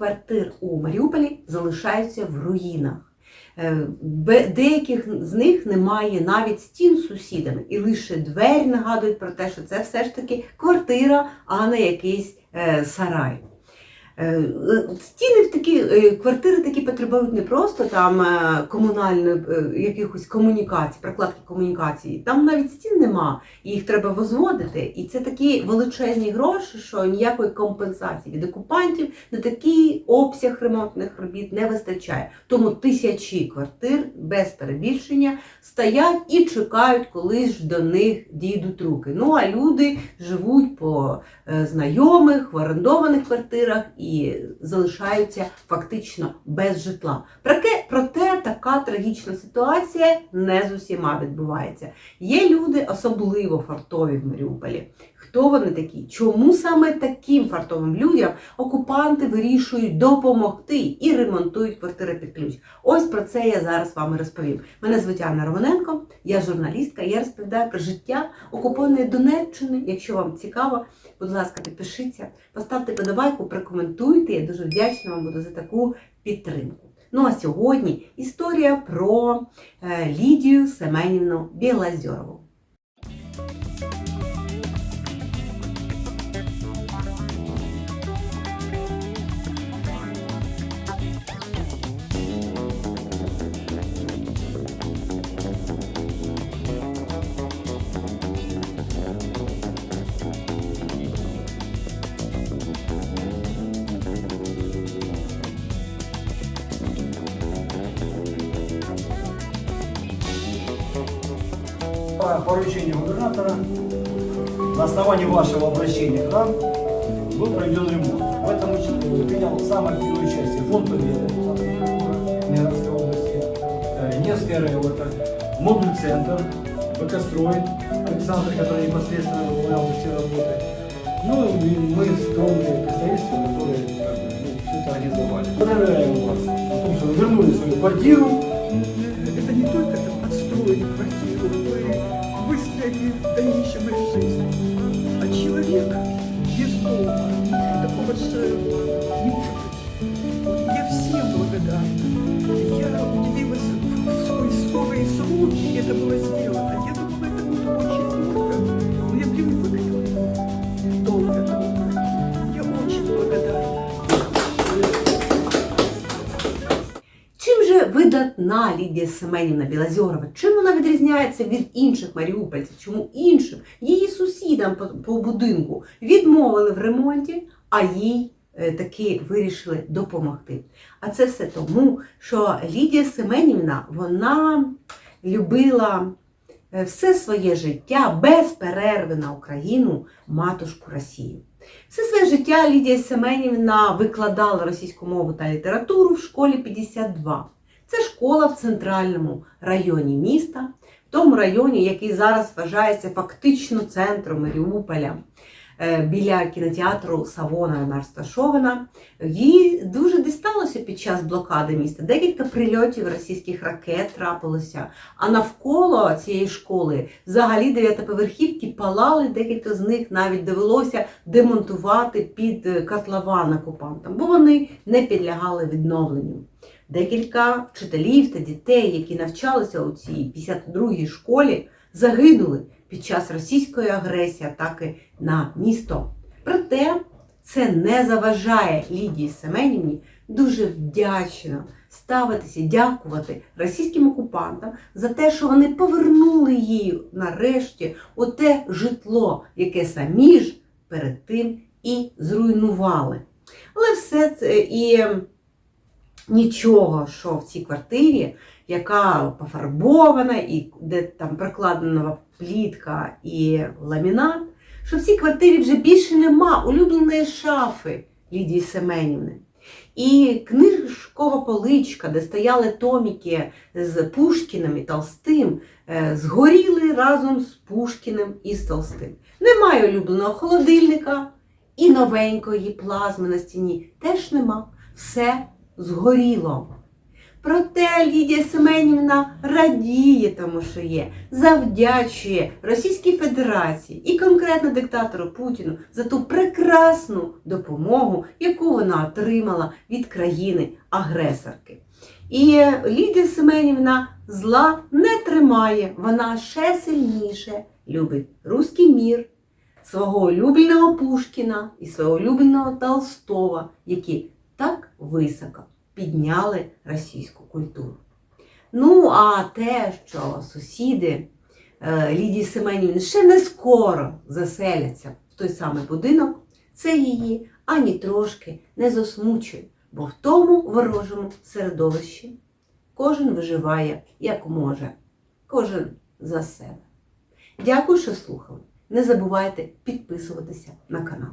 квартир у Маріуполі залишаються в руїнах. Е, Деяких з них немає навіть стін з сусідами, і лише двері нагадують про те, що це все ж таки квартира, а не якийсь е, сарай. Е, е, Стіни в такі е, квартири такі потребують не просто там е, комунальної е, якихось комунікацій, прокладки комунікації. Там навіть стін нема, їх треба возводити. І це такі величезні гроші, що ніякої компенсації від окупантів на такий обсяг ремонтних робіт не вистачає. Тому тисячі квартир без перебільшення стоять і чекають, коли ж до них дійдуть руки. Ну а люди живуть по е, знайомих в орендованих квартирах і залишаються фактично без житла. Проте, проте така трагічна ситуація не з усіма відбувається. Є люди особливо фартові в Маріуполі. Хто вони такі? Чому саме таким фартовим людям окупанти вирішують допомогти і ремонтують квартири під ключ? Ось про це я зараз вам розповім. Мене звуть Анна Романенко, я журналістка, я розповідаю про життя окупованої Донеччини. Якщо вам цікаво, будь ласка, підпишіться, поставте подобайку, прокоментуйте. Я дуже вдячна вам буду за таку підтримку. Ну а сьогодні історія про е, Лідію Семенівну Білозьорову. По поручению губернатора на основании вашего обращения к нам был проведен ремонт. В этом принял самое активное участие фонд Победы Ленинградской области, э, Невский РЭО, это модуль центр, БК-строй, Александр, который непосредственно выполнял все работы. Ну и мы скромные представительства, которые ну, все это организовали. Поздравляю вас о что вы вернули свою квартиру. В дальнейшем их жизнь, а человек без дома, такого же не может быть. Я всем благодарна. Я удивилась, в сколь скорые сроки это было сделано. Видатна Лідія Семенівна Білозьорова? Чим вона відрізняється від інших маріупольців? Чому іншим її сусідам по, по будинку відмовили в ремонті, а їй е, таки вирішили допомогти? А це все тому, що Лідія Семенівна вона любила е, все своє життя без перерви на Україну матушку Росію. Все своє життя Лідія Семенівна викладала російську мову та літературу в школі 52. Це школа в центральному районі міста, в тому районі, який зараз вважається фактично центром Маріуполя. Е, Біля кінотеатру Савона вона розташована. Їй дуже дісталося під час блокади міста. Декілька прильотів російських ракет трапилося. А навколо цієї школи взагалі дев'ятоповерхівки палали, декілька з них навіть довелося демонтувати під е, котлован окупантам, бо вони не підлягали відновленню. Декілька вчителів та дітей, які навчалися у цій 52-й школі, загинули під час російської агресії атаки на місто. Проте це не заважає Лідії Семенівні дуже вдячно ставитися, дякувати російським окупантам за те, що вони повернули їй нарешті оте житло, яке самі ж перед тим і зруйнували. Але все це і нічого, що в цій квартирі, яка пофарбована, і де там прокладена плітка і ламінат, що в цій квартирі вже більше нема улюбленої шафи Лідії Семенівни. І книжкова поличка, де стояли томіки з Пушкіним і Толстим, е, згоріли разом з Пушкіним і з Толстим. Немає улюбленого холодильника і новенької плазми на стіні теж нема. Все згоріло. Проте Лідія Семенівна радіє тому, що є, завдячує Російській Федерації і конкретно диктатору Путіну за ту прекрасну допомогу, яку вона отримала від країни-агресорки. І Лідія Семенівна зла не тримає, вона ще сильніше любить руський мір, свого улюбленого Пушкіна і свого улюбленого Толстого, які так високо підняли російську культуру. Ну, а те, що сусіди е, Лідії Семенівни ще не скоро заселяться в той самий будинок, це її ані трошки не засмучує, бо в тому ворожому середовищі кожен виживає як може, кожен за себе. Дякую, що слухали. Не забувайте підписуватися на канал.